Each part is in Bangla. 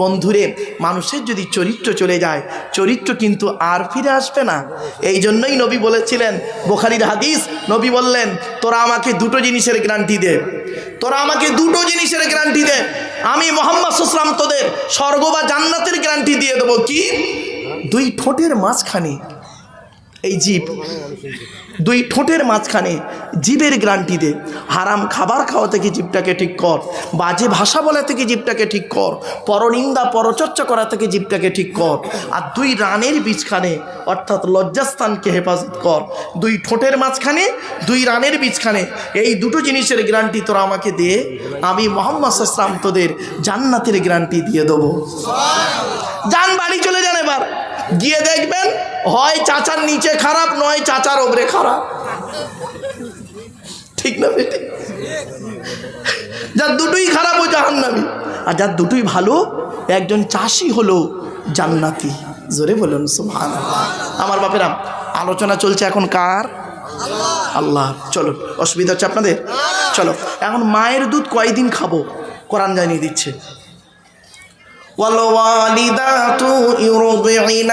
বন্ধুরে, মানুষের যদি চরিত্র চলে যায়, চরিত্র কিন্তু আর ফিরে আসবে না। এই জন্যই নবী বলেছিলেন, বোখারির হাদিস, নবী বললেন, তোরা আমাকে দুটো জিনিসের গ্যারান্টি দে। তোরা আমাকে দুটো জিনিসের গ্যারান্টি দে। আমি মোহাম্মদ সুসলাম তোদের স্বর্গ বা জান্নাতের গ্যারান্টি দিয়ে দেবো। কি? দুই ঠোঁটের মাঝখানে এই জীব দুই ঠোঁটের মাঝখানে জীবের গ্রান্টি দে। হারাম খাবার খাওয়া থেকে জীবটাকে ঠিক কর। বাজে ভাষা বলা থেকে জীবটাকে ঠিক কর। পরনিন্দা, পরচর্চা করা থেকে জীবটাকে ঠিক কর। আর দুই রানের বীজখানে, অর্থাৎ লজ্জাস্থানকে হেফাজত কর। দুই ঠোঁটের মাঝখানে, দুই রানের বীজখানে, এই দুটো জিনিসের গ্যারান্টি তোরা আমাকে দে। আমি মোহাম্মদ ইসলাম তোদের জান্নাতের গ্যারান্টি দিয়ে দেবো। যান বাড়ি চলে যান এবার। গিয়ে দেখবেন হয় চাচার নিচে খারাপ নয় চাচার ওপরে খারাপ ঠিক না বেটি যার দুটোই খারাপ ও জাহান্নামি আর যার দুটোই ভালো একজন চাষি হলো জান্নাতি জোরে বলুন সুবহান আমার বাপেরা আলোচনা চলছে এখন কার আল্লাহ চলো অসুবিধা হচ্ছে আপনাদের চলো এখন মায়ের দুধ কয়দিন খাবো কোরআন জানিয়ে দিচ্ছে والوالدات يرضعن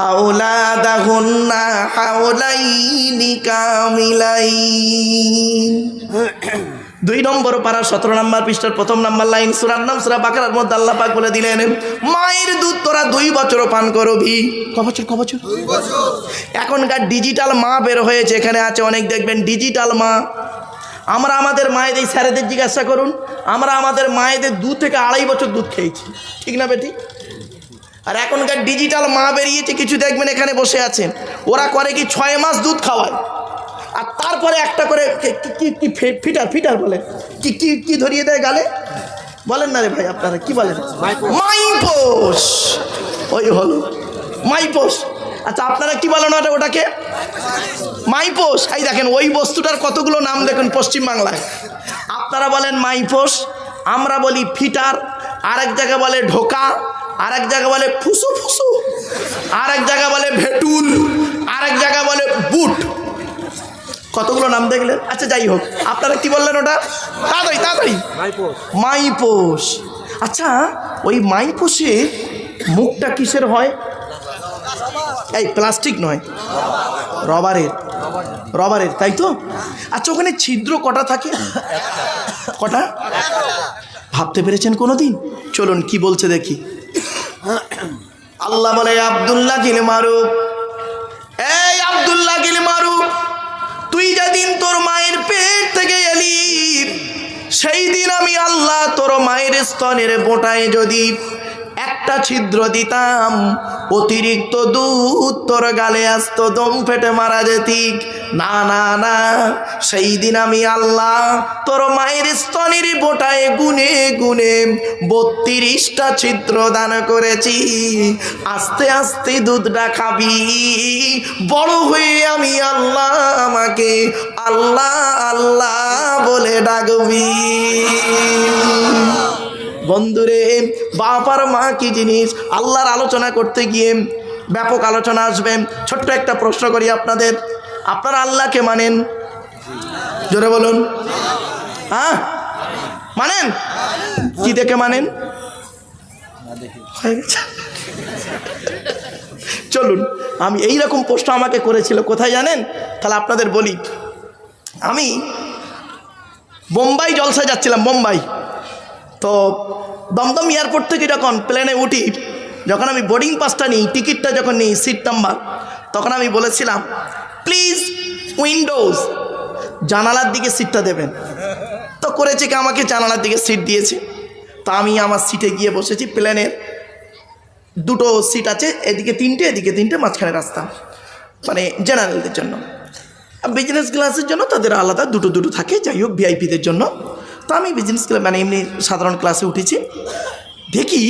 أولادهن حولين كاملين দুই নম্বর পারা সতেরো নম্বর পৃষ্ঠার প্রথম নাম্বার লাইন সুরার নাম সুরা বাকার মধ্যে আল্লাহ পাক বলে দিলেন মায়ের দুধ তোরা দুই বছর পান করবি ক বছর ক বছর এখনকার ডিজিটাল মা বের হয়েছে এখানে আছে অনেক দেখবেন ডিজিটাল মা আমরা আমাদের মায়েদের স্যারেদের জিজ্ঞাসা করুন আমরা আমাদের মায়েদের দু থেকে আড়াই বছর দুধ খেয়েছি ঠিক না বেটি আর এখনকার ডিজিটাল মা বেরিয়েছে, কিছু দেখবেন এখানে বসে আছেন। ওরা করে কি ছয় মাস দুধ খাওয়ায়? আর তারপরে একটা করে কি- কি- ফিটার ফিটার বলে। কি কি কি ধরিয়ে দেয় গালে? বলেন না রে ভাই আপনারা, কি বলেন? মাইপোষ ওই হলো। মাইপোষ আচ্ছা আপনারা কি বলেন ওটা, ওটাকে? মাইপোষ এই দেখেন, ওই বস্তুটার কতগুলো নাম দেখুন পশ্চিমবাংলায়। আপনারা বলেন মাইপোষ আমরা বলি ফিটার, আরেক জায়গায় বলে ঢোকা আরেক জায়গা বলে ফুসু ফুসু আর এক জায়গা বলে ভেটুল আর এক জায়গা বলে বুট। কতগুলো নাম দেখলেন? আচ্ছা যাই হোক, আপনারা কি বললেন ওটা? তাড়াতাড়ি তাড়াতাড়ি। মাইপোষ আচ্ছা ওই মাইপোষে মুখটা কিসের হয়? এই, প্লাস্টিক নয়, রবারের রবারের, তাই তো? আচ্ছা ওখানে ছিদ্র কটা থাকে? কটা? ভাবতে পেরেছেন কোনো দিন চলুন, কি বলছে দেখি। আল্লাহ বলে আবদুল্লাহ গিল মারুক। এই আবদুল্লাহ গিল মারুক। তুই যেদিন তোর মায়ের পেট থেকে এলি, সেই দিন আমি আল্লাহ তোর মায়ের স্তনের বোটায় যদি একটা ছিদ্র দিতাম। অতিরিক্ত দুধ তোর গালে আসতো, দম ফেটে মারা যেতিক না না না, সেই দিন আমি আল্লাহ তোর মায়ের স্তনের বোটায় গুনে গুনে বত্রিশটা ছিদ্র দান করেছি। আস্তে আস্তে দুধটা খাবি। বড় হয়ে আমি আল্লাহ আমাকে আল্লাহ আল্লাহ বলে ডাকবি। বন্ধুরে বাপার মা কি জিনিস? আল্লাহর আলোচনা করতে গিয়ে ব্যাপক আলোচনা আসবে। ছোট্ট একটা প্রশ্ন করি আপনাদের। আপনারা আল্লাহকে মানেন? জোরে বলুন। হ্যাঁ? মানেন? কি দেখে মানেন? চলুন, আমি এই রকম প্রশ্ন আমাকে করেছিল, কোথায় জানেন? তাহলে আপনাদের বলি। আমি বোম্বাই জলসায় যাচ্ছিলাম, বোম্বাই। তো দমদম এয়ারপোর্ট থেকে যখন প্লেনে উঠি, যখন আমি বোর্ডিং পাসটা নিই, টিকিটটা যখন নিই সিট নাম্বার তখন আমি বলেছিলাম প্লিজ উইন্ডোজ জানালার দিকে সিটটা দেবেন। তো করেছে কি? আমাকে জানালার দিকে সিট দিয়েছে। তো আমি আমার সিটে গিয়ে বসেছি, প্লেনের দুটো সিট আছে, এদিকে তিনটে এদিকে তিনটে, মাঝখানে রাস্তা। মানে জেনারেলদের জন্য। বিজনেস ক্লাসের জন্য তাদের আলাদা, দুটো দুটো থাকে, যাই হোক ভিআইপিদের জন্য। তো আমি বিজনেস ক্লাব মানে এমনি সাধারণ ক্লাসে উঠেছি। দেখি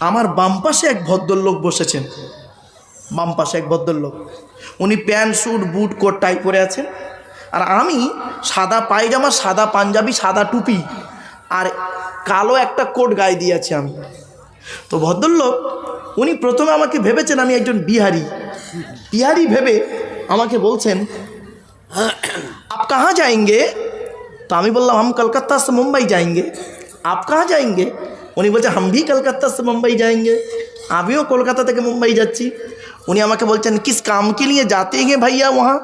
আমার বাম পাশে এক ভদ্রলোক বসেছেন। বাম পাশে এক ভদ্রলোক। উনি pant suit boot, coat, tie পরে আছেন। আর আমি সাদা পায়জামা, সাদা পাঞ্জাবি, সাদা টুপি আর কালো একটা কোট গায়ে দিয়েছি আমি। তো ভদ্রলোক, উনি প্রথমে আমাকে ভেবেছেন আমি একজন বিহারি। বিহারি ভেবে আমাকে বলছেন, আপ কাহা যায়ঙ্গে? তো আমি বললাম हम কলকাতা সে মুম্বাই जाएंगे। আপ कहाँ जाएंगे? উনি বলছে হামভি কলকাতা সে মুম্বাই যাएंगे আমিও কলকাতা থেকে মুম্বাই যাচ্ছি উনি আমাকে বলছেন কিস কাম কে নিয়ে যাতে গে ভাইয়া ওহা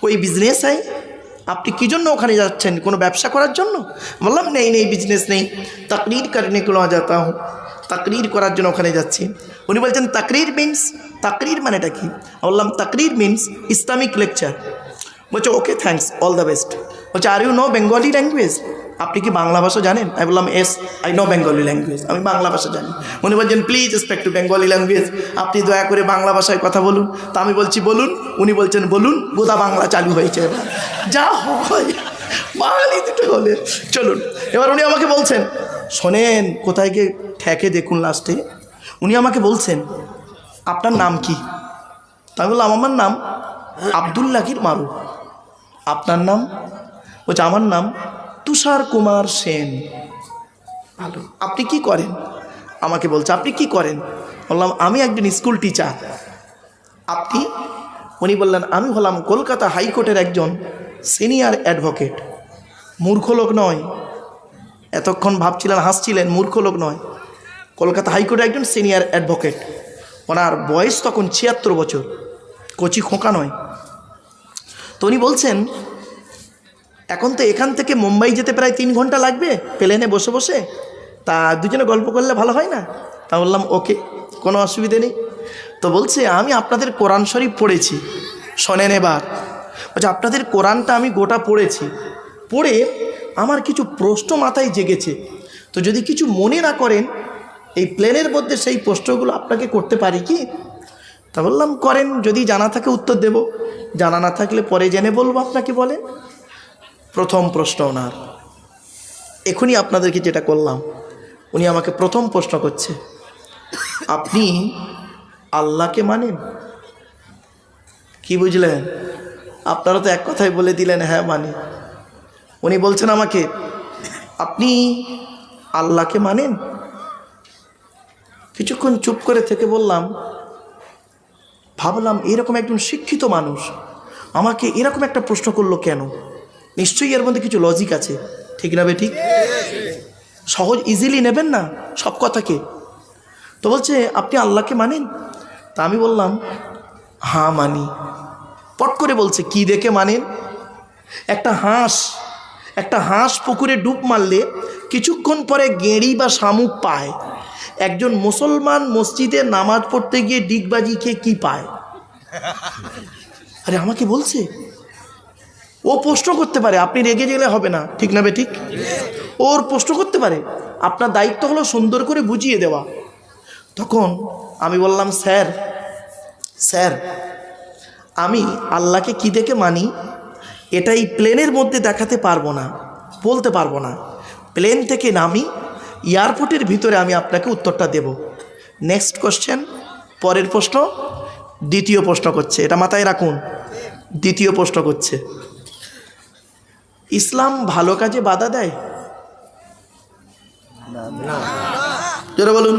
কই বিজনেস হয় আপনি কী জন্য ওখানে যাচ্ছেন কোনো ব্যবসা করার জন্য বললাম নেই নেই বিজনেস নেই তকরির করনে কোনো যাতা হুম তকরির করার জন্য ওখানে যাচ্ছি উনি বলছেন তকরির মিনস তকরির মানেটা কি বললাম তকরির মিনস ইসলামিক লেকচার বলছে okay thanks all the best বলছে আর ইউ নো বেঙ্গলি ল্যাঙ্গুয়েজ আপনি কি বাংলা ভাষা জানেন? আমি বললাম yes I know Bengali language আমি বাংলা ভাষা জানি। উনি বলছেন please respect to Bengali language আপনি দয়া করে বাংলা ভাষায় কথা বলুন। তা আমি বলছি, বলুন। উনি বলছেন, বলুন গোদা বাংলা চালু হয়েছে। যা হয়, বাঙালি দুটো হলে। চলুন, এবার উনি আমাকে বলছেন, শোনেন, কোথায় গিয়ে ঠেকে দেখুন লাস্টে উনি আমাকে বলছেন, আপনার নাম কি? তা আমি বললাম, আমার নাম আবদুল্লাহির মারু আপনার নাম? বলছে আমার নাম তুষার কুমার সেন। ভালো। আপনি কি করেন? আমাকে বলছে, আপনি কি করেন? বললাম, আমি একজন স্কুল টিচার। আপনি? উনি বললেন, আমি হলাম কলকাতা হাইকোর্টের একজন সিনিয়র অ্যাডভোকেট। মূর্খ লোক নয়। এতক্ষণ ভাবছিলেন, হাসছিলেন, মূর্খ লোক নয়। কলকাতা হাইকোর্টের একজন সিনিয়র অ্যাডভোকেট। ওনার বয়স তখন ছিয়াত্তর বছর। কচি খোঁকা নয়। তো উনি বলছেন এখন তো এখান থেকে মুম্বাই যেতে প্রায় তিন ঘণ্টা লাগবে। প্লেনে বসে বসে। তা দুজনে গল্প করলে ভালো হয় না? তা বললাম, ওকে, কোনো অসুবিধে নেই। তো বলছে, আমি আপনাদের কোরআন শরীফ পড়েছি। শোনেন এবার। বলছে, আপনাদের কোরআনটা আমি গোটা পড়েছি। পড়ে আমার কিছু প্রশ্ন মাথায় জেগেছে। তো যদি কিছু মনে না করেন, এই প্লেনের মধ্যে সেই প্রশ্নগুলো আপনাকে করতে পারি কি? তা বললাম, করেন, যদি জানা থাকে উত্তর দেব। জানা না থাকলে পরে জেনে বলব আপনাকে বলেন প্রথম প্রশ্ন ওনার। এখনই আপনাদেরকে যেটা করলাম, উনি আমাকে প্রথম প্রশ্ন করছে, আপনি আল্লাহকে মানেন? কি বুঝলেন? আপনারা তো এক কথাই বলে দিলেন হ্যাঁ মানি। উনি বলছেন আমাকে, আপনি আল্লাহকে মানেন? কিছুক্ষণ চুপ করে থেকে বললাম, ভাবলাম এরকম একজন শিক্ষিত মানুষ আমাকে এরকম একটা প্রশ্ন করল কেন? নিশ্চয়ই এর মধ্যে কিছু লজিক আছে। ঠিক না ঠিক? সহজ ইজিলি নেবেন না সব কথাকে। তো বলছে, আপনি আল্লাহকে মানেন? তা আমি বললাম হাঁ মানি। পট করে বলছে, কি দেখে মানেন? একটা হাঁস একটা হাঁস পুকুরে ডুব মারলে কিছুক্ষণ পরে গেঁড়ি বা শামুক পায়। একজন মুসলমান মসজিদে নামাজ পড়তে গিয়ে ডিগবাজি খেয়ে কী পায়? আরে আমাকে বলছে ও প্রশ্ন করতে পারে, আপনি রেগে গেলে হবে না। ঠিক না বে, ঠিক? ওর প্রশ্ন করতে পারে, আপনার দায়িত্ব হলো সুন্দর করে বুঝিয়ে দেওয়া। তখন আমি বললাম, স্যার স্যার, আমি আল্লাহকে কি দেখে মানি এটা এই প্লেনের মধ্যে দেখাতে পারব না, বলতে পারব না। প্লেন থেকে নামি, এয়ারপোর্টের ভিতরে আমি আপনাকে উত্তরটা দেব। নেক্সট কোশ্চেন, পরের প্রশ্ন, দ্বিতীয় প্রশ্ন করছে, এটা মাথায় রাখুন, দ্বিতীয় প্রশ্ন করছে। ইসলাম ভালো কাজে বাধা দেয়? জোরে বলুন।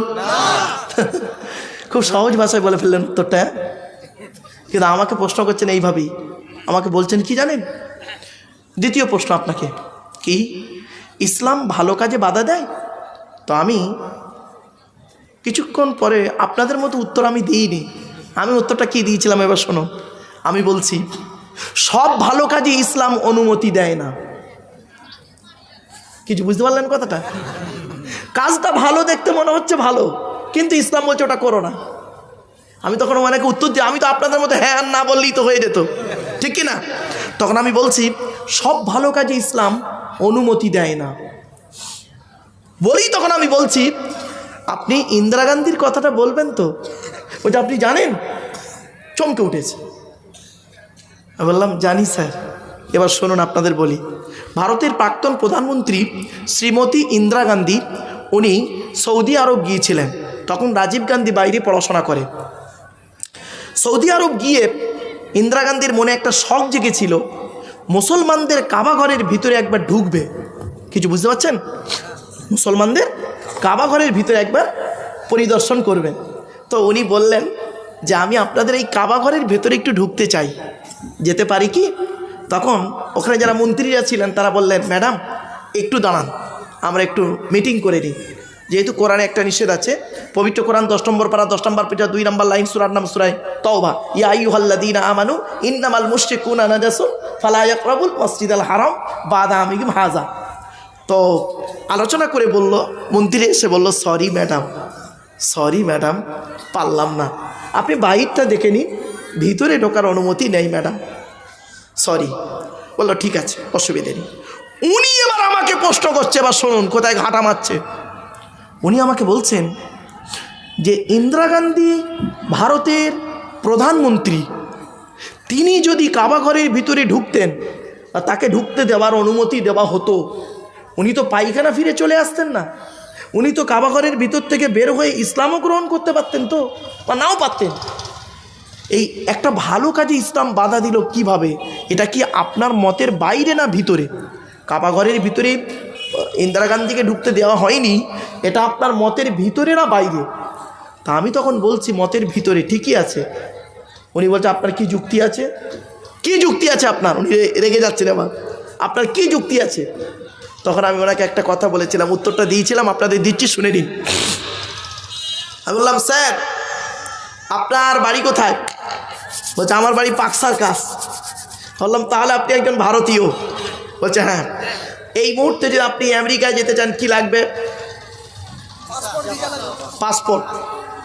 খুব সহজ ভাষায় বলে ফেললেন উত্তরটা? কিন্তু আমাকে প্রশ্ন করছেন এইভাবেই। আমাকে বলছেন কি জানেন? দ্বিতীয় প্রশ্ন আপনাকে। কি? ইসলাম ভালো কাজে বাধা দেয়? তো আমি কিছুক্ষণ পরে আপনাদের মতো উত্তর আমি দিইনি। আমি উত্তরটা কি দিয়েছিলাম এবার শোনো। আমি বলছি সব ভালো কাজে ইসলাম অনুমতি দেয় না। কিছু বুঝতে পারলেন কথাটা? কাজটা ভালো দেখতে মনে হচ্ছে ভালো, কিন্তু ইসলাম বলছে ওটা করো না। আমি তখন অনেকে উত্তর দিই আমি তো আপনাদের মধ্যে হ্যাঁ না বললেই তো হয়ে যেত। ঠিক কি না তখন আমি বলছি, সব ভালো কাজে ইসলাম অনুমতি দেয় না। বলি তখন আমি বলছি, আপনি ইন্দিরা গান্ধীর কথাটা বলবেন তো? ওটা আপনি জানেন? চমকে উঠেছে। বললাম, জানি স্যার, এবার শুনুন, আপনাদের বলি। ভারতের প্রাক্তন প্রধানমন্ত্রী শ্রীমতী ইন্দিরা গান্ধী, উনি সৌদি আরব গিয়েছিলেন। তখন রাজীব গান্ধী বাইরে পড়াশোনা করে। সৌদি আরব গিয়ে ইন্দিরা গান্ধীর মনে একটা শখ জেগেছিল, মুসলমানদের কাবা ঘরের ভিতরে একবার ঢুকবে। কিছু বুঝতে পারছেন? মুসলমানদের কাবা ঘরের ভিতরে একবার পরিদর্শন করবেন। তো উনি বললেন যে, আমি আপনাদের এই কাবা ঘরের ভেতরে একটু ঢুকতে চাই। যেতে পারি কি? তখন ওখানে যারা মন্ত্রীরা ছিলেন, তারা বললেন, ম্যাডাম, একটু দাঁড়ান, আমরা একটু মিটিং করে নিই। যেহেতু কোরআনে একটা নিষেধ আছে, পবিত্র কোরআন দশ নম্বর পারা, দশ নম্বর পেজা দুই নম্বর লাইন সুরার নাম সুরাই তওবা। ইয়া আইয়ুহাল্লাযীনা আমানু, ইন্নামাল মুশরিকুনা নাজাসুন, ফালা ইয়াকরাবুল মসজিদাল হারাম বাদা আমিগিম হাজা। তো আলোচনা করে বলল, মন্ত্রী এসে বলল, সরি ম্যাডাম সরি ম্যাডাম, পারলাম না। আপনি বাইরটা দেখে নিন, ভিতরে ঢোকার অনুমতি নেই ম্যাডাম। সরি বলল, ঠিক আছে, অসুবিধে নেই। উনি এবার আমাকে প্রশ্ন করছে, এবার শুনুন, কোথায় ঘাটা মারছে? উনি আমাকে বলছেন যে, ইন্দিরা গান্ধী ভারতের প্রধানমন্ত্রী, তিনি যদি কাবাঘরের ভিতরে ঢুকতেন আর তাকে ঢুকতে দেওয়ার অনুমতি দেওয়া হতো। উনি তো পায়খানা ফিরে চলে আসতেন না। উনি তো কাবাঘরের ভিতর থেকে বের হয়ে ইসলামও গ্রহণ করতে পারতেন তো, বা নাও পারতেন। এই একটা ভালো কাজে ইসলাম বাধা দিল কীভাবে? এটা কি আপনার মতের বাইরে না ভিতরে? কাবাঘরের ভিতরে ইন্দিরা গান্ধীকে ঢুকতে দেওয়া হয়নি, এটা আপনার মতের ভিতরে না বাইরে? তা আমি তখন বলছি, মতের ভিতরে ঠিকই আছে। উনি বলছে, আপনার কি যুক্তি আছে? কি যুক্তি আছে আপনার? উনি রেগে যাচ্ছেন আমার। আপনার কি যুক্তি আছে? তখন আমি ওনাকে একটা কথা বলেছিলাম, উত্তরটা দিয়েছিলাম, আপনাদের দিচ্ছি, শুনে নিন। আমি বললাম, স্যার, আপনার বাড়ি কোথায়? বলছে, আমার বাড়ি পাকসার কাজ বললাম, তাহলে আপনি একজন ভারতীয়। বলছে হ্যাঁ। এই মুহূর্তে যদি আপনি আমেরিকায় যেতে চান, কি লাগবে? পাসপোর্ট।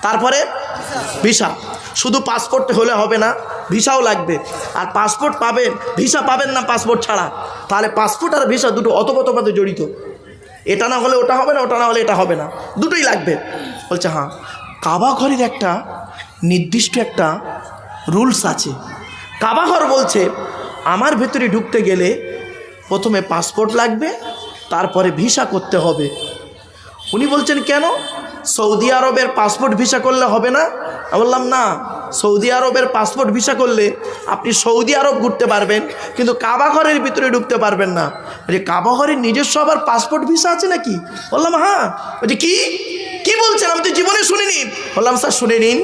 তারপরে ভিসা। শুধু পাসপোর্ট হলে হবে না, ভিসাও লাগবে। আর পাসপোর্ট পাবেন, ভিসা পাবেন না পাসপোর্ট ছাড়া। তাহলে পাসপোর্ট আর ভিসা দুটো অতপ্রতভাবে জড়িত। এটা না হলে ওটা হবে না, ওটা না হলে এটা হবে না। দুটোই লাগবে। বলছে হ্যাঁ। কাবা ঘরের একটা নির্দিষ্ট একটা রুলস আছে। কাবাঘর বলছে, আমার ভেতরে ঢুকতে গেলে প্রথমে পাসপোর্ট লাগবে, তারপরে ভিসা করতে হবে। উনি বলছেন, কেন? সৌদি আরবের পাসপোর্ট ভিসা করলে হবে না? আমি বললাম, না, সৌদি আরবের পাসপোর্ট ভিসা করলে আপনি সৌদি আরব ঘুরতে পারবেন, কিন্তু কাবাঘরের ভিতরে ঢুকতে পারবেন না। যে কাবাঘরের নিজস্ব আবার পাসপোর্ট ভিসা আছে নাকি? বললাম হ্যাঁ। বলছি, কি? কি বলছেন? আমি তো জীবনে শুনিনি। বললাম, স্যার, শুনে নিন।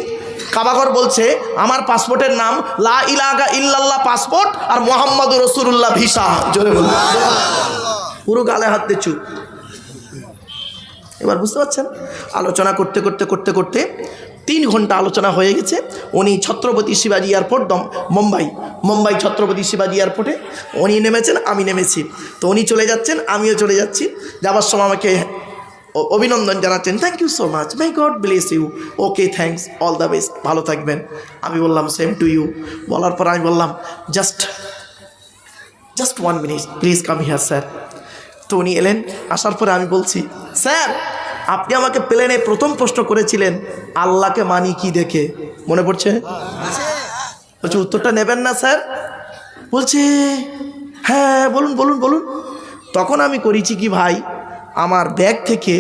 কাবাঘর বলছে, আমার পাসপোর্টের নাম লা ইলাগা ইল্লাল্লাহ পাসপোর্ট আর মোহাম্মদ রসুল্লাহ ভিসা। জোরে বলুন পুরো গালে হাত দিয়ে চুপ এবার বুঝতে পারছেন? আলোচনা করতে করতে করতে করতে তিন ঘণ্টা আলোচনা হয়ে গেছে। উনি ছত্রপতি শিবাজি এয়ারপোর্ট, দম মুম্বাই। মুম্বাই ছত্রপতি শিবাজি এয়ারপোর্টে। উনি নেমেছেন, আমি নেমেছি। তো উনি চলে যাচ্ছেন, আমিও চলে যাচ্ছি। যাবার সময় আমাকে অভিনন্দন জানাচ্ছেন। Thank you so much my God bless you okay thanks all the best ভালো থাকবেন। আমি বললাম সেম টু ইউ বলার পর আমি বললাম just just one minute please come here sir তো উনি এলেন। আসার পরে আমি বলছি স্যার আপনি আমাকে প্লেনে প্রথম প্রশ্ন করেছিলেন, আল্লাহকে মানি কি দেখে? মনে পড়ছে? বলছে, উত্তরটা নেবেন না স্যার বলছে হ্যাঁ বলুন বলুন বলুন। তখন আমি করেছি কি, ভাই? আমার ব্যাগ থেকে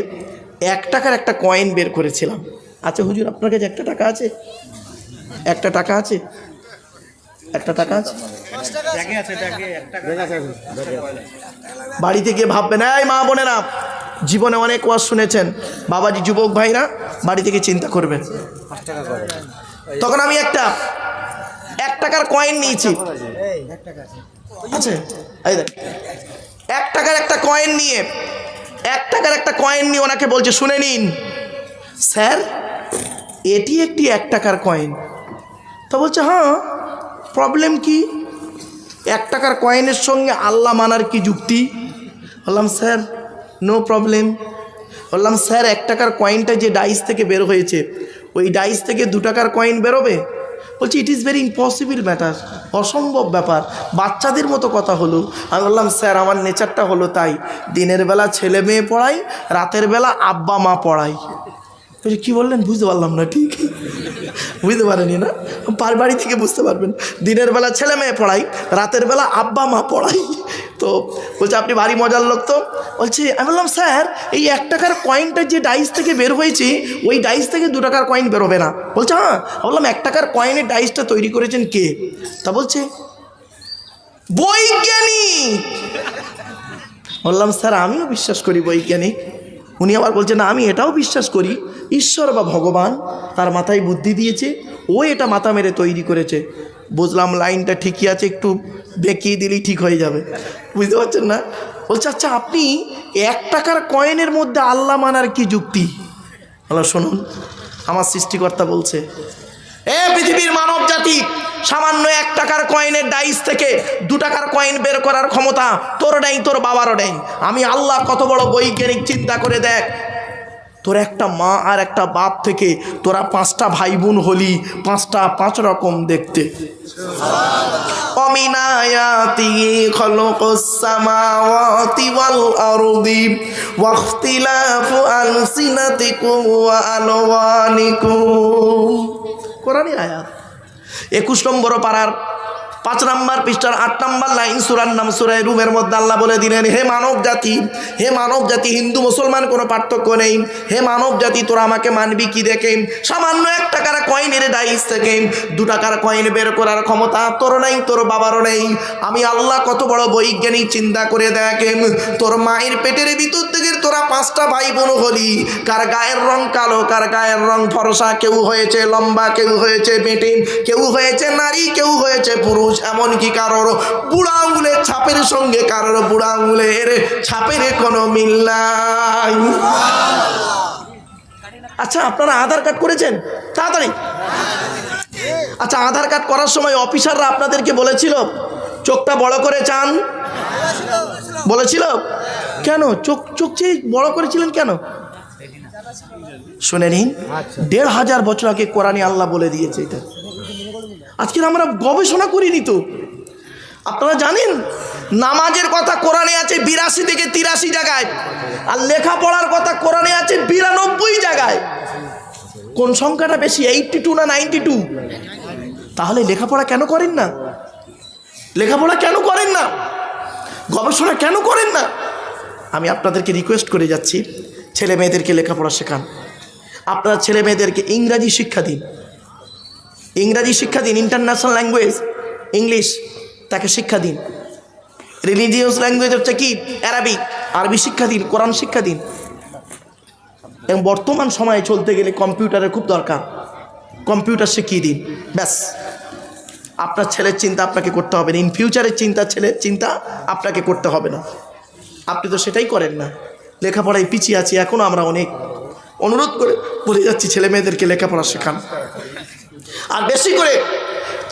এক টাকার একটা কয়েন বের করেছিলাম। আচ্ছা হুজুর, আপনার কাছে একটা টাকা আছে? একটা টাকা আছে? একটা টাকা আছে? বাড়িতে গিয়ে ভাববেন, এই মা বোনেরা, জীবনে অনেক ওয়াজ শুনেছেন। বাবাজি, যুবক ভাইরা বাড়ি থেকে চিন্তা করবেন। তখন আমি একটা, এক টাকার কয়েন নিয়েছি। দেখ, এক টাকার একটা কয়েন নিয়ে এক টাকার একটা কয়েন নিয়ে ওনাকে বলছে, শুনে নিন। স্যার, এটি একটি এক টাকার কয়েন তো বলছে হ্যাঁ প্রবলেম কি? এক টাকার কয়েনের সঙ্গে আল্লাহ মানার কি যুক্তি? বললাম, স্যার নো প্রবলেম বললাম, স্যার, এক টাকার কয়েনটা যে ডাইস থেকে বের হয়েছে, ওই ডাইস থেকে দু টাকার কয়েন বেরোবে? বলছি it is very impossible matter অসম্ভব ব্যাপার। বাচ্চাদের মতো কথা হলো। আমি বললাম স্যার আমার নেচারটা হলো তাই। দিনের বেলা ছেলে মেয়ে পড়াই, রাতের বেলা আব্বা মা পড়াই। বলছি, কী বললেন? বুঝতে পারলাম না, ঠিক? বুঝতে পারেনি না? পার বাড়ি থেকে বুঝতে পারবেন। দিনের বেলা ছেলে মেয়ে পড়াই, রাতের বেলা আব্বা মা পড়াই। তো বলছে, আপনি ভারী মজার লোক তো? বলছে, আমি বললাম, স্যার, এই এক টাকার কয়েনটা যে ডাইস থেকে বের হয়েছে, ওই ডাইস থেকে দু টাকার কয়েন বেরোবে না। বলছে হ্যাঁ। বললাম, এক টাকার কয়েনের ডাইসটা তৈরি করেছেন কে? তা বলছে, বৈজ্ঞানিক। বললাম, স্যার, আমিও বিশ্বাস করি বৈজ্ঞানিক। উনি আবার বলছেন না, আমি এটাও বিশ্বাস করি। ঈশ্বর বা ভগবান তার মাথায় বুদ্ধি দিয়েছে, ও এটা মাথা মেরে তৈরি করেছে। বুঝলাম লাইনটা ঠিকই আছে, একটু বেঁকিয়ে দিলেই ঠিক হয়ে যাবে। বুঝতে পারছেন না? বলছে আচ্ছা আপনি এক টাকার কয়েনের মধ্যে আল্লাহ মানার কি যুক্তি? হলো শুনুন, আমার সৃষ্টিকর্তা বলছে, এ পৃথিবীর মানব জাতি সামান্য এক টাকার কয়েনের ডাইস থেকে দু টাকার কয়েন বের করার ক্ষমতা তোর নেই, তোর বাবারও নেই। আমি আল্লাহ কত বড় বৈজ্ঞানিক চিন্তা করে দেখ তোর একটা মা আর একটা বাপ থেকে তোরা পাঁচটা ভাই বোন হলি, পাঁচটা পাঁচ রকম দেখতে। কোরআনের আয়াত। একুশ নম্বর পাড়ার পাঁচ নাম্বার পৃষ্ঠার আট নাম্বার লাইন, সুরার নাম সুরায় রুমের মধ্যে আল্লাহ বলে দিলেন, হে মানব জাতি, হে মানব জাতি, হিন্দু, মুসলমান কোনো পার্থক্য নেই। হে মানব জাতি, তোরা আমাকে মানবি কি দেখে? সামান্য এক টাকার কয়েনের ডাইস থেকে, দু টাকার কয়েন বের করার ক্ষমতা তোর নাই, তোর বাবারও নেই। আমি আল্লাহ কত বড় বৈজ্ঞানিক, চিন্তা করে দেখেন তোর মায়ের পেটের ভিতর থেকে তোরা পাঁচটা ভাই বোন হলি। কার গায়ের রং কালো, কার গায়ের রং ফরসা, কেউ হয়েছে লম্বা, কেউ হয়েছে বেটে কেউ হয়েছে নারী, কেউ হয়েছে পুরুষ। এমনকি কারোর বুড়া আঙুলের ছাপের সঙ্গে কারোর বুড়া আঙুলের ছাপের কোনো মিল নাই। আচ্ছা আপনারা আধার কার্ড করেছেন? তাড়াতাড়ি। আচ্ছা আধার কার্ড করার সময় অফিসাররা আপনাদেরকে বলেছিল, চোখটা বড় করে চান। বলেছিল? কেন? চোখ চোখ চেয়ে বড় করেছিলেন কেন? শুনে নিন। দেড় হাজার বছর আগে কোরআনে আল্লাহ বলে দিয়েছে এটা। আজকে আমরা গবেষণা করিনি তো। আপনারা জানেন, নামাজের কথা কোরআনে আছে বিরাশি থেকে তিরাশি জায়গায়, আর লেখাপড়ার কথা কোরআনে আছে বিরানব্বই জায়গায়। কোন সংখ্যাটা বেশি এইটটি টু না নাইনটি টু তাহলে লেখাপড়া কেন করেন না? লেখাপড়া কেন করেন না? গবেষণা কেন করেন না? আমি আপনাদেরকে রিকোয়েস্ট করে যাচ্ছি, ছেলে মেয়েদেরকে লেখাপড়া শেখান। আপনার ছেলে মেয়েদেরকে ইংরাজি শিক্ষা দিন। ইংরাজি শিক্ষা দিন ইন্টারন্যাশনাল ল্যাঙ্গুয়েজ ইংলিশ তাকে শিক্ষা দিন। রিলিজিয়াস ল্যাঙ্গুয়েজ হচ্ছে কি? অ্যারাবিক আরবি শিক্ষা দিন, কোরআন শিক্ষা দিন। এবং বর্তমান সময়ে চলতে গেলে কম্পিউটারের খুব দরকার। কম্পিউটার শিখিয়ে দিন, ব্যাস। আপনার ছেলের চিন্তা আপনাকে করতে হবে না। ইন ফিউচারের চিন্তা, ছেলের চিন্তা আপনাকে করতে হবে না। আপনি তো সেটাই করেন না। লেখাপড়ায় পিছিয়ে আছি এখনও আমরা অনেক। অনুরোধ করে বলে যাচ্ছি, ছেলে মেয়েদেরকে লেখাপড়া শেখান। আর বেশি করে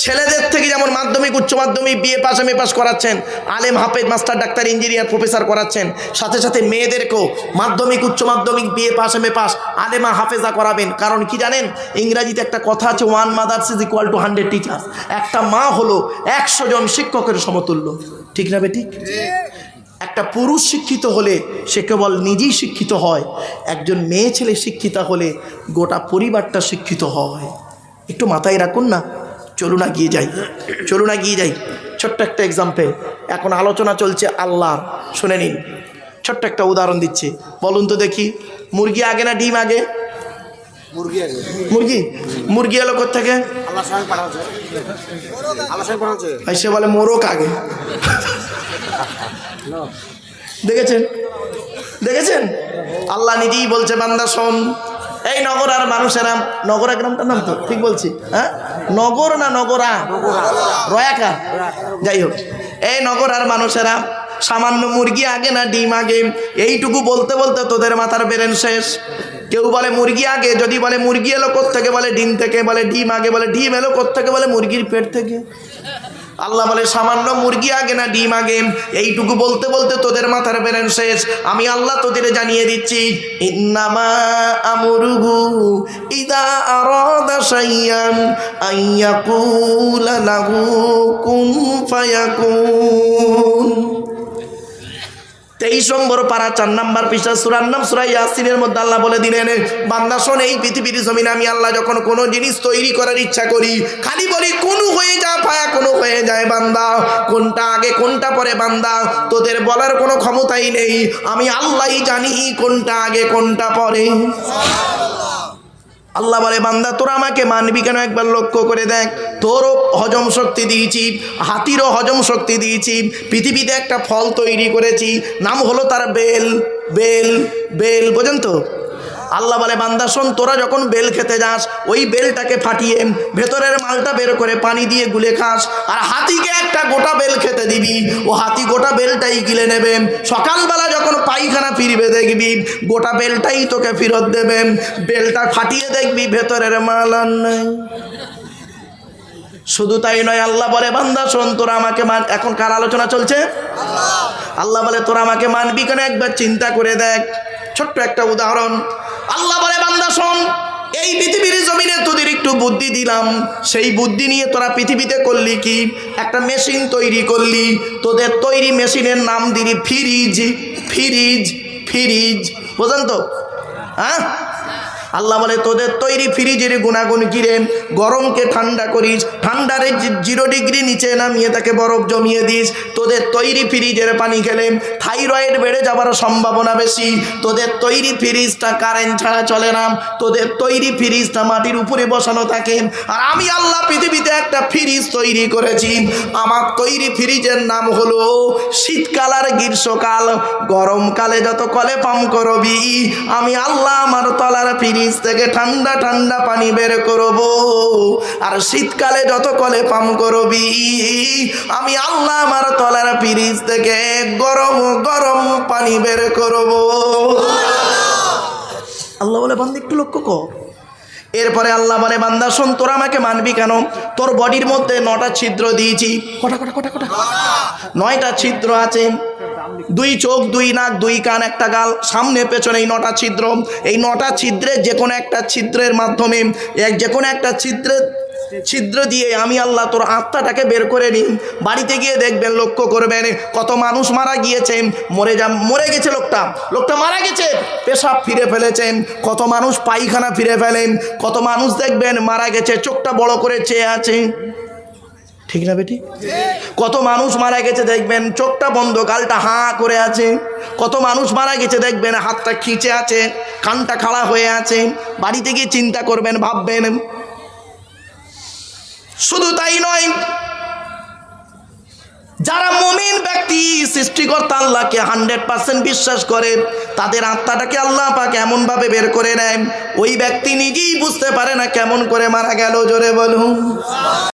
ছেলেদের থেকে যেমন মাধ্যমিক, উচ্চ মাধ্যমিক বিয়ে পাস এম পাস করাচ্ছেন, আলেম, হাফেজ মাস্টার ডাক্তার ইঞ্জিনিয়ার প্রফেসর করাচ্ছেন, সাথে সাথে মেয়েদেরকেও মাধ্যমিক, উচ্চ মাধ্যমিক বিয়ে পাস এম পাস আলেমা হাফেজা করাবেন। কারণ কি জানেন? ইংরাজিতে একটা কথা আছে one mothers is equal to hundred teachers একটা মা হলো একশো জন শিক্ষকের সমতুল্য। ঠিক না বেটি? একটা পুরুষ শিক্ষিত হলে সে কেবল নিজেই শিক্ষিত হয়, একজন মেয়ে ছেলে শিক্ষিত হলে গোটা পরিবারটা শিক্ষিত হয়। একটু মাথায় রাখুন না। চলুন না গিয়ে যাই। চলুন না গিয়ে যাই। ছোট্ট একটা এক্সাম্পল এখন আলোচনা চলছে আল্লাহর। শুনে নিন। ছোট্ট একটা উদাহরণ দিচ্ছি। বলুন তো দেখি মুরগি আগে না ডিম আগে? মুরগি আগে। মুরগি? মুরগি এলো থেকে আল্লাহ সঙ্গে পাঠাচ্ছে। আল্লাহ সঙ্গে পাঠাচ্ছে। ভাই সে বলে মোরক আগে। দেখেছেন? দেখেছেন? আল্লাহ নিজেই বলছে বান্দা শোন। এই নগর আর মানুষেরা নগরা গ্রামটার নাম তো, ঠিক বলছি হ্যাঁ? নগর না নগরা? রয়াকা। যাই হোক, এই নগর আর মানুষেরা সামান্য মুরগি আগে না ডিম আগে? এইটুকু বলতে বলতে তোদের মাথার বেরেন শেষ। কেউ বলে মুরগি আগে, যদি বলে মুরগি এলো থেকে বলে ডিম থেকে, বলে ডিম আগে, বলে ডিম এলো থেকে বলে মুরগির পেট থেকে? আল্লাহ বলে সামান্য মুরগি আগে না ডিম আগে? এইটুকু বলতে বলতে তোদের মাথার বেরেন শেষ। আমি আল্লাহ তোদের জানিয়ে দিচ্ছি, ইন্নামা ইদা কুন ফায়াকুন। তেইশ নম্বর পাড়া, চার নম্বর পৃষ্ঠা, সুরার নাম সুরাই ইয়াসিনের মধ্যে আল্লাহ বলে দিলেন, বান্দা শোন, এই পৃথিবীর জমিনে আমি আল্লাহ যখন কোনো জিনিস তৈরি করার ইচ্ছা করি, খালি বলি কোনো হয়ে যা পায়া কোনো হয়ে যায় বান্দা, কোনটা আগে, কোনটা পরে বান্দা, তোদের বলার কোনো ক্ষমতাই নেই, আমি আল্লাহই জানি কোনটা আগে, কোনটা পরে। আল্লাহ বলে, বান্দা, তোরা আমাকে মানবি কেন? একবার লক্ষ্য করে দেখ। তোরও হজম শক্তি দিয়েছি, হাতিরও হজম শক্তি দিয়েছি, পৃথিবীতে একটা ফল তৈরি করেছি, নাম হলো তার বেল বেল বেল, বোঝেন তো? আল্লাহ বলে, বান্দা, শোন, তোরা যখন বেল খেতে যাস, ওই বেলটাকে ফাটিয়ে ভেতরের মালটা বের করে পানি দিয়ে গুলে খাস, আর হাতিকে একটা গোটা বেল খেতে দিবি। ও হাতি গোটা বেলটাই গিলে নেবে। সকালবেলা যখন পায়খানা ফিরবে দেখবি, গোটা বেলটাই তোকে ফেরত দেবেন বেলটা ফাটিয়ে দেখবি, ভেতরের মাল আর নেই। শুধু তাই নয়, আল্লাহ বলে, বান্দা, শোন, তোরা আমাকে মান, এখন কার আলোচনা চলছে? আল্লাহ বলে, তোরা আমাকে মানবি কেন? একবার চিন্তা করে দেখ। ছোট্ট একটা উদাহরণ। আল্লাহ বলে, বান্দা, শোন, এই পৃথিবীর জমিনে তোদের একটু বুদ্ধি দিলাম। সেই বুদ্ধি নিয়ে তোরা পৃথিবীতে করলি কি? একটা মেশিন তৈরি করলি। তোদের তৈরি মেশিনের নাম দিলি ফ্রিজ ফ্রিজ ফ্রিজ, বোঝেন তো? হ্যাঁ? আল্লাহ বলে, তোদের তৈরি ফ্রিজের গুণাগুণ কিরে গরমকে ঠান্ডা করিস, ঠান্ডারে জিরো ডিগ্রি নিচে নামিয়ে তাকে বরফ জমিয়ে দিস। তোদের তৈরি ফ্রিজের পানি খেলে থাইরয়েড বেড়ে যাবার সম্ভাবনা বেশি। তোদের তৈরি ফ্রিজটা কারেন্ট ছাড়া চলে না। তোদের তৈরি ফ্রিজটা মাটির উপরে বসানো থাকে। আর আমি আল্লাহ পৃথিবীতে একটা ফ্রিজ তৈরি করেছি। আমার তৈরি ফ্রিজের নাম হলো শীতকাল আর গ্রীষ্মকাল। গরমকালে যত কলে পাম করবি, আমি আল্লাহ আমার তলার ফ্রিজ থেকে ঠান্ডা ঠান্ডা পানি বের করব। আর শীতকালে যত কলে পাম করবি, আমি আল্লাহ আমার তলার ফ্রিজ থেকে গরম গরম পানি বের করব। আল্লাহ বলে, বান্দা, একটু লক্ষ্য কর। এরপরে আল্লাহ বলে, বান্দা, শোন, তোরা আমাকে মানবি কেন? তোর বডির মধ্যে নটা ছিদ্র দিয়েছি। কটা কটা কটা কটা? নয়টা ছিদ্র আছে। দুই চোখ, দুই নাক, দুই কান, একটা গাল, সামনে, পেছনে এই নটা ছিদ্র। এই নটা ছিদ্রের যে কোনো একটা ছিদ্রের মাধ্যমে, এক যে কোনো একটা ছিদ্রের ছিদ্র দিয়ে আমি আল্লাহ তোর আত্মাটাকে বের করে নিই। বাড়িতে গিয়ে দেখবেন, লক্ষ্য করবেন, কত মানুষ মারা গিয়েছেন মরে যা, মরে গেছে লোকটা। লোকটা মারা গেছে, পেশাব ফিরে ফেলেছেন। কত মানুষ পায়খানা ফিরে ফেলেন। কত মানুষ দেখবেন, মারা গেছে, চোখটা বড় করে চেয়ে আছে। ঠিক না বেটি? কত মানুষ মারা গেছে দেখবেন, চোখটা বন্ধ, গালটা হাঁ করে আছে। কত মানুষ মারা গেছে দেখবেন, হাতটা খিঁচে আছে, কানটা খাড়া হয়ে আছে। বাড়িতে গিয়ে চিন্তা করবেন, ভাববেন। শুধু তাই নয়, যারা মমিন ব্যক্তি, সৃষ্টিকর্তা আল্লাহকে হান্ড্রেড পার্সেন্ট বিশ্বাস করে, তাদের আত্মাটাকে আল্লাহ পাক এমনভাবে বের করে নেয়, ওই ব্যক্তি নিজেই বুঝতে পারে না কেমন করে মারা গেল, জোরে বলুন।